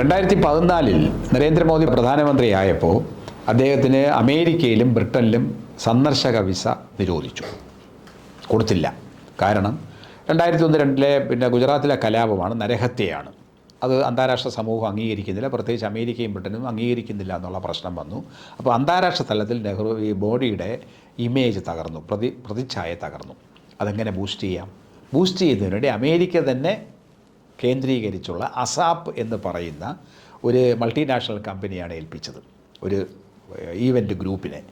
രണ്ടായിരത്തി പതിനാലിൽ നരേന്ദ്രമോദി പ്രധാനമന്ത്രിയായപ്പോൾ അദ്ദേഹത്തിന് അമേരിക്കയിലും ബ്രിട്ടനിലും സന്ദർശക വിസ നിരോധിച്ചു. കൊടുത്തില്ല. കാരണം രണ്ടായിരത്തി ഒന്ന് രണ്ടിലെ പിന്നെ ഗുജറാത്തിലെ കലാപമാണ് നരഹത്യയാണ്. അത് അന്താരാഷ്ട്ര സമൂഹം അംഗീകരിക്കുന്നില്ല. പ്രത്യേകിച്ച് അമേരിക്കയും ബ്രിട്ടനും അംഗീകരിക്കുന്നില്ല എന്നുള്ള പ്രശ്നം വന്നു. അപ്പോൾ അന്താരാഷ്ട്ര തലത്തിൽ നെഹ്റു ഈ ബോഡിയുടെ ഇമേജ് തകർന്നു. പ്രതി പ്രതിച്ഛായ തകർന്നു. അതെങ്ങനെ ബൂസ്റ്റ് ചെയ്യാം? ബൂസ്റ്റ് ചെയ്യുന്നതിന് വേണ്ടി അമേരിക്ക തന്നെ കേന്ദ്രീകരിച്ചുള്ള അസാപ്പ് എന്ന് പറയുന്ന ഒരു മൾട്ടിനാഷണൽ കമ്പനിയാണ് ഏൽപ്പിച്ചത്. ഒരു ഈവന്റ് ഗ്രൂപ്പിനെ.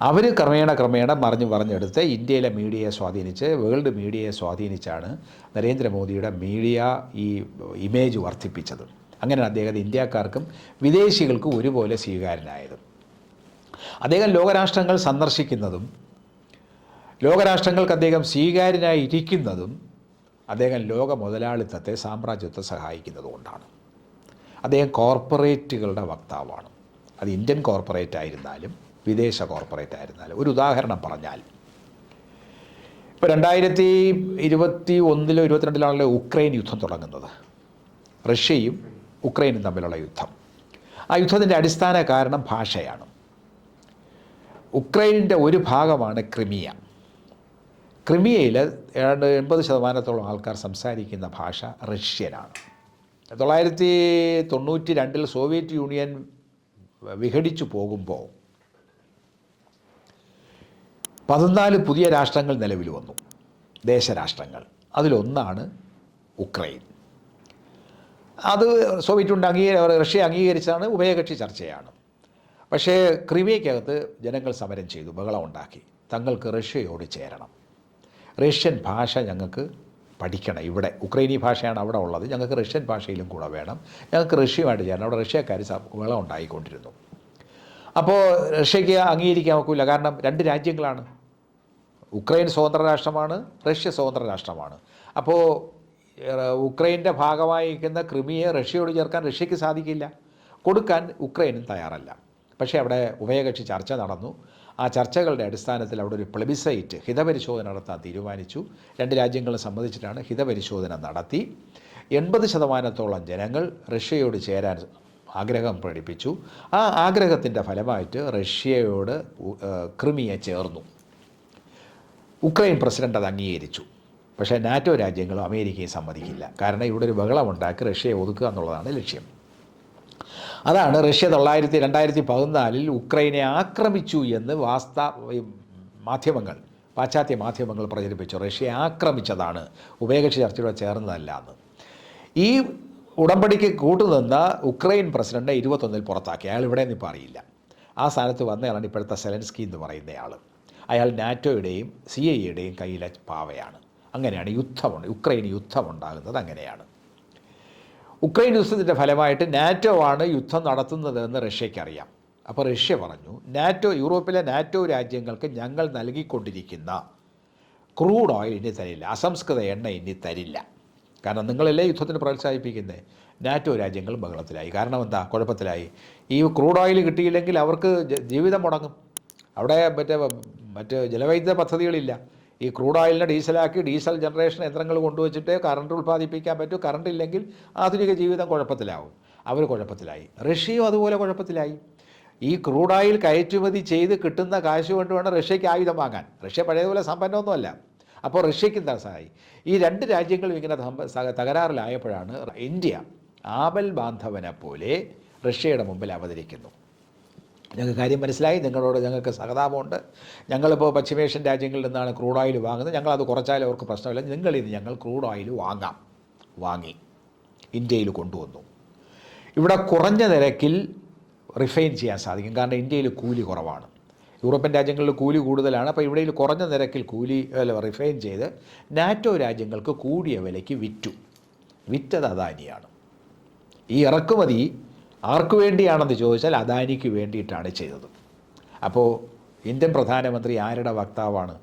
അവർ ക്രമേണ ക്രമേണ മറിഞ്ഞ് പറഞ്ഞെടുത്ത് ഇന്ത്യയിലെ മീഡിയയെ സ്വാധീനിച്ച് വേൾഡ് മീഡിയയെ സ്വാധീനിച്ചാണ് നരേന്ദ്രമോദിയുടെ മീഡിയ ഈ ഇമേജ് വർദ്ധിപ്പിച്ചത്. അങ്ങനെയാണ് അദ്ദേഹം ഇന്ത്യക്കാർക്കും വിദേശികൾക്കും ഒരുപോലെ സ്വീകാരനായത് അദ്ദേഹം ലോകരാഷ്ട്രങ്ങൾ സന്ദർശിക്കുന്നതും ലോകരാഷ്ട്രങ്ങൾക്ക് അദ്ദേഹം സ്വീകാര്യനായി ഇരിക്കുന്നതും അദ്ദേഹം ലോക മുതലാളിത്തത്തെ സാമ്രാജ്യത്തെ സഹായിക്കുന്നതുകൊണ്ടാണ്. അദ്ദേഹം കോർപ്പറേറ്റുകളുടെ വക്താവാണ്. അത് ഇന്ത്യൻ കോർപ്പറേറ്റ് ആയിരുന്നാലും വിദേശ കോർപ്പറേറ്റ് ആയിരുന്നാലും ഒരു ഉദാഹരണം പറഞ്ഞാൽ ഇപ്പോൾ രണ്ടായിരത്തി ഇരുപത്തി ഒന്നിലോ ഇരുപത്തിരണ്ടിലാണല്ലോ ഉക്രൈൻ യുദ്ധം തുടങ്ങുന്നത്. റഷ്യയും ഉക്രൈനും തമ്മിലുള്ള യുദ്ധം. ആ യുദ്ധത്തിന്റെ അടിസ്ഥാന കാരണം ഭാഷയാണ്. ഉക്രൈനിന്റെ ഒരു ഭാഗമാണ് ക്രിമിയ. ക്രിമിയയിൽ ഏതാണ്ട് എൺപത് ശതമാനത്തോളം ആൾക്കാർ സംസാരിക്കുന്ന ഭാഷ റഷ്യനാണ് തൊള്ളായിരത്തി തൊണ്ണൂറ്റി രണ്ടിൽ സോവിയറ്റ് യൂണിയൻ വിഘടിച്ചു പോകുമ്പോൾ പതിനാല് പുതിയ രാഷ്ട്രങ്ങൾ നിലവിൽ വന്നു. ദേശരാഷ്ട്രങ്ങൾ. അതിലൊന്നാണ് ഉക്രൈൻ. അത് സോവിയറ്റ് യൂണിയൻ അംഗീകാര റഷ്യ അംഗീകരിച്ചാണ് ഉഭയകക്ഷി ചർച്ചയാണ്. പക്ഷേ ക്രിമിയക്കകത്ത് ജനങ്ങൾ സമരം ചെയ്തു ബഹളം ഉണ്ടാക്കി. തങ്ങൾക്ക് റഷ്യയോട് ചേരണം. റഷ്യൻ ഭാഷ ഞങ്ങൾക്ക് പഠിക്കണം. ഇവിടെ ഉക്രൈനി ഭാഷയാണ് അവിടെ ഉള്ളത്. ഞങ്ങൾക്ക് റഷ്യൻ ഭാഷയിലും കൂടെ വേണം. ഞങ്ങൾക്ക് റഷ്യയുമായിട്ട് ചേരണം. അവിടെ റഷ്യക്കാർ ബഹളം ഉണ്ടായിക്കൊണ്ടിരുന്നു. അപ്പോൾ റഷ്യയ്ക്ക് അംഗീകരിക്കാൻ ഒക്കില്ല. കാരണം രണ്ട് രാജ്യങ്ങളാണ്. ഉക്രൈൻ സ്വതന്ത്ര രാഷ്ട്രമാണ് റഷ്യ സ്വതന്ത്ര രാഷ്ട്രമാണ്. അപ്പോൾ ഉക്രൈന്റെ ഭാഗമായി നിൽക്കുന്ന ക്രിമിയെ റഷ്യയോട് ചേർക്കാൻ റഷ്യയ്ക്ക് സാധിക്കില്ല. കൊടുക്കാൻ ഉക്രൈനും തയ്യാറല്ല. പക്ഷേ അവിടെ ഉഭയകക്ഷി ചർച്ച നടന്നു. ആ ചർച്ചകളുടെ അടിസ്ഥാനത്തിൽ അവിടെ ഒരു പ്ലെബിസൈറ്റ് ഹിതപരിശോധന നടത്താൻ തീരുമാനിച്ചു. രണ്ട് രാജ്യങ്ങളും സംബന്ധിച്ചിട്ടാണ് ഹിതപരിശോധന നടത്തി. എൺപത് ശതമാനത്തോളം ജനങ്ങൾ റഷ്യയോട് ചേരാൻ ആഗ്രഹം പ്രകടിപ്പിച്ചു. ആ ആഗ്രഹത്തിന്റെ ഫലമായിട്ട് റഷ്യയോട് ക്രിമിയെ ചേർന്നു. ഉക്രൈൻ പ്രസിഡന്റ് അത് അംഗീകരിച്ചു. പക്ഷേ നാറ്റോ രാജ്യങ്ങളും അമേരിക്കയും സമ്മതിക്കില്ല. കാരണം ഇവിടെ ഒരു ബഹളമുണ്ടാക്കി റഷ്യയെ ഒതുക്കുക എന്നുള്ളതാണ് ലക്ഷ്യം. അതാണ് റഷ്യ തൊള്ളായിരത്തി രണ്ടായിരത്തി പതിനാലിൽ ഉക്രൈനെ ആക്രമിച്ചു എന്ന് വാസ്ത മാധ്യമങ്ങൾ പാശ്ചാത്യ മാധ്യമങ്ങൾ പ്രചരിപ്പിച്ചു. റഷ്യ ആക്രമിച്ചതാണ്. ഉഭയകക്ഷി ചർച്ചയുടെ ചേർന്നതല്ല എന്ന്. ഈ ഉടമ്പടിക്ക് കൂട്ടുനിന്ന ഉക്രൈൻ പ്രസിഡന്റ് ഇരുപത്തൊന്നിൽ പുറത്താക്കി. അയാൾ ഇവിടെ നിന്ന് ഇപ്പോൾ അറിയില്ല. ആ സ്ഥാനത്ത് വന്നയാളാണ് ഇപ്പോഴത്തെ സെലൻസ്കി എന്ന് പറയുന്നയാൾ അയാൾ നാറ്റോയുടെയും സി ഐ കയ്യിലെ പാവയാണ്. അങ്ങനെയാണ് യുദ്ധമുണ്ട് ഉക്രൈൻ യുദ്ധമുണ്ടാകുന്നത് അങ്ങനെയാണ്. ഉക്രൈൻ യുദ്ധത്തിന്റെ ഫലമായിട്ട് നാറ്റോ ആണ് യുദ്ധം നടത്തുന്നതെന്ന് റഷ്യയ്ക്കറിയാം അപ്പോൾ റഷ്യ പറഞ്ഞു നാറ്റോ യൂറോപ്പിലെ നാറ്റോ രാജ്യങ്ങൾക്ക് ഞങ്ങൾ നൽകിക്കൊണ്ടിരിക്കുന്ന ക്രൂഡ് ഓയിൽ ഇനി തരില്ല അസംസ്കൃത എണ്ണ ഇനി തരില്ല. കാരണം നിങ്ങളല്ലേ യുദ്ധത്തിന് പ്രോത്സാഹിപ്പിക്കുന്നത് നാറ്റോ രാജ്യങ്ങൾ ബഹളത്തിലായി. കാരണം എന്താ? കുഴപ്പത്തിലായി. ഈ ക്രൂഡ് ഓയിൽ കിട്ടിയില്ലെങ്കിൽ അവർക്ക് ജീവിതം മുടങ്ങും. അവിടെ മറ്റേ മറ്റ് ജലവൈദ്യുത പദ്ധതികളില്ല. ഈ ക്രൂഡ് ഓയിലിനെ ഡീസലാക്കി ഡീസൽ ജനറേഷൻ യന്ത്രങ്ങൾ കൊണ്ടുവച്ചിട്ട് കറണ്ട് ഉൽപ്പാദിപ്പിക്കാൻ പറ്റൂ. കറണ്ട് ഇല്ലെങ്കിൽ ആധുനിക ജീവിതം കുഴപ്പത്തിലാവും. അവർ കുഴപ്പത്തിലായി. റഷ്യയും അതുപോലെ കുഴപ്പത്തിലായി. ഈ ക്രൂഡ് ഓയിൽ കയറ്റുമതി ചെയ്ത് കിട്ടുന്ന കാശ് കൊണ്ട് വേണം റഷ്യയ്ക്ക് ആയുധം വാങ്ങാൻ. റഷ്യ പഴയതുപോലെ സമ്പന്നമൊന്നുമല്ല. അപ്പോൾ റഷ്യയ്ക്കും തടസ്സമായി ഈ രണ്ട് രാജ്യങ്ങളും ഇങ്ങനെ തകരാറിലായപ്പോഴാണ് ഇന്ത്യ ആപൽ ബാന്ധവനെ പോലെ റഷ്യയുടെ മുമ്പിൽ അവതരിക്കുന്നു. ഞങ്ങൾക്ക് കാര്യം മനസ്സിലായി. നിങ്ങളോട് ഞങ്ങൾക്ക് സഹതാപമുണ്ട്. ഞങ്ങളിപ്പോൾ പശ്ചിമേഷ്യൻ രാജ്യങ്ങളിൽ നിന്നാണ് ക്രൂഡ് ഓയിൽ വാങ്ങുന്നത്. ഞങ്ങളത് കുറച്ചാലും അവർക്ക് പ്രശ്നമില്ല. നിങ്ങളിത് ഞങ്ങൾ ക്രൂഡ് ഓയിൽ വാങ്ങാം. വാങ്ങി ഇന്ത്യയിൽ കൊണ്ടുവന്നു. ഇവിടെ കുറഞ്ഞ നിരക്കിൽ റിഫൈൻ ചെയ്യാൻ സാധിക്കും. കാരണം ഇന്ത്യയിൽ കൂലി കുറവാണ്. യൂറോപ്യൻ രാജ്യങ്ങളിൽ കൂലി കൂടുതലാണ്. അപ്പോൾ ഇവിടെ കുറഞ്ഞ നിരക്കിൽ കൂലി അല്ല റിഫൈൻ ചെയ്ത് നാറ്റോ രാജ്യങ്ങൾക്ക് കൂടിയ വിലയ്ക്ക് വിറ്റു. വിറ്റത് അദാനിയാണ്. ഈ ഇറക്കുമതി ആർക്കു വേണ്ടിയാണെന്ന് ചോദിച്ചാൽ അദാനിക്ക് വേണ്ടിയിട്ടാണ് ചെയ്തത്. അപ്പോൾ ഇന്ത്യൻ പ്രധാനമന്ത്രി ആരുടെ വക്താവാണ്?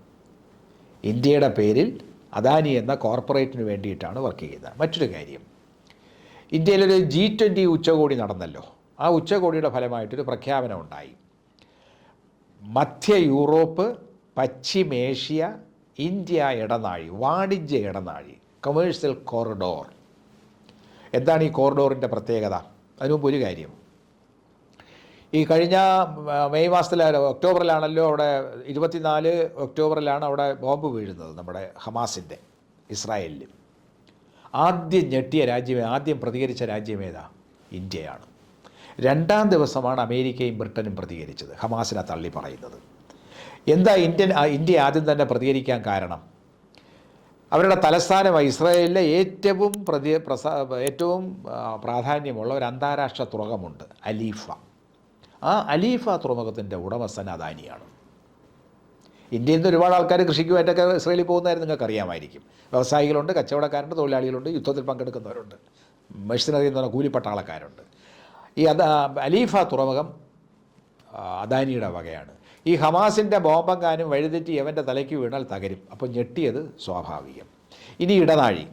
ഇന്ത്യയുടെ പേരിൽ അദാനി എന്ന കോർപ്പറേറ്റിന് വേണ്ടിയിട്ടാണ് വർക്ക് ചെയ്യുന്നത് മറ്റൊരു കാര്യം ഇന്ത്യയിലൊരു ജി ട്വന്റി ഉച്ചകോടി നടന്നല്ലോ. ആ ഉച്ചകോടിയുടെ ഫലമായിട്ടൊരു പ്രഖ്യാപനം ഉണ്ടായി. മധ്യ യൂറോപ്പ് പശ്ചിമേഷ്യ ഇന്ത്യ ഇടനാഴി വാണിജ്യ ഇടനാഴി കൊമേഴ്സ്യൽ കോറിഡോർ എന്താണ് ഈ കോറിഡോറിന്റെ പ്രത്യേകത? അതിനു മുമ്പ് ഒരു കാര്യം. ഈ കഴിഞ്ഞ മെയ് മാസത്തിലെ ഒക്ടോബറിലാണല്ലോ അവിടെ ഇരുപത്തിനാല് ഒക്ടോബറിലാണ് അവിടെ ബോംബ് വീഴുന്നത് നമ്മുടെ ഹമാസിന്റെ ഇസ്രായേലിൽ ആദ്യം ഞെട്ടിയ രാജ്യമേ ആദ്യം പ്രതികരിച്ച രാജ്യമേതാ ഇന്ത്യയാണ്. രണ്ടാം ദിവസമാണ് അമേരിക്കയും ബ്രിട്ടനും പ്രതികരിച്ചത് ഹമാസിനെ തള്ളി പറയുന്നത്. എന്താ ഇന്ത്യൻ ഇന്ത്യ ആദ്യം തന്നെ പ്രതികരിക്കാൻ കാരണം? അവരുടെ തലസ്ഥാനമായി ഇസ്രായേലിലെ ഏറ്റവും പ്രതി പ്രസ ഏറ്റവും പ്രാധാന്യമുള്ള ഒരു അന്താരാഷ്ട്ര തുറമുണ്ട് അലീഫ. ആ അലീഫ തുറമുഖത്തിന്റെ ഉടമസ്ഥൻ അദാനിയാണ്. ഇന്ത്യയിൽ നിന്ന് ഒരുപാട് ആൾക്കാർ കൃഷിക്കുമായിട്ടൊക്കെ ഇസ്രയേലിൽ പോകുന്നതായിരുന്നു നിങ്ങൾക്ക് അറിയാമായിരിക്കും വ്യവസായികളുണ്ട് കച്ചവടക്കാരുണ്ട് തൊഴിലാളികളുണ്ട് യുദ്ധത്തിൽ പങ്കെടുക്കുന്നവരുണ്ട് മെഷീനറി എന്ന് കൂലിപ്പട്ടാളക്കാരുണ്ട് ഈ അദ അലീഫ തുറമുഖം അദാനിയുടെ വകയാണ്. ഈ ഹമാസിന്റെ ബോംബെങ്ങാനും വഴിതെറ്റി അവന്റെ തലയ്ക്ക് വീണാൽ തകരും. അപ്പോൾ ഞെട്ടിയത് സ്വാഭാവികം. ഇനി ഇടനാഴി.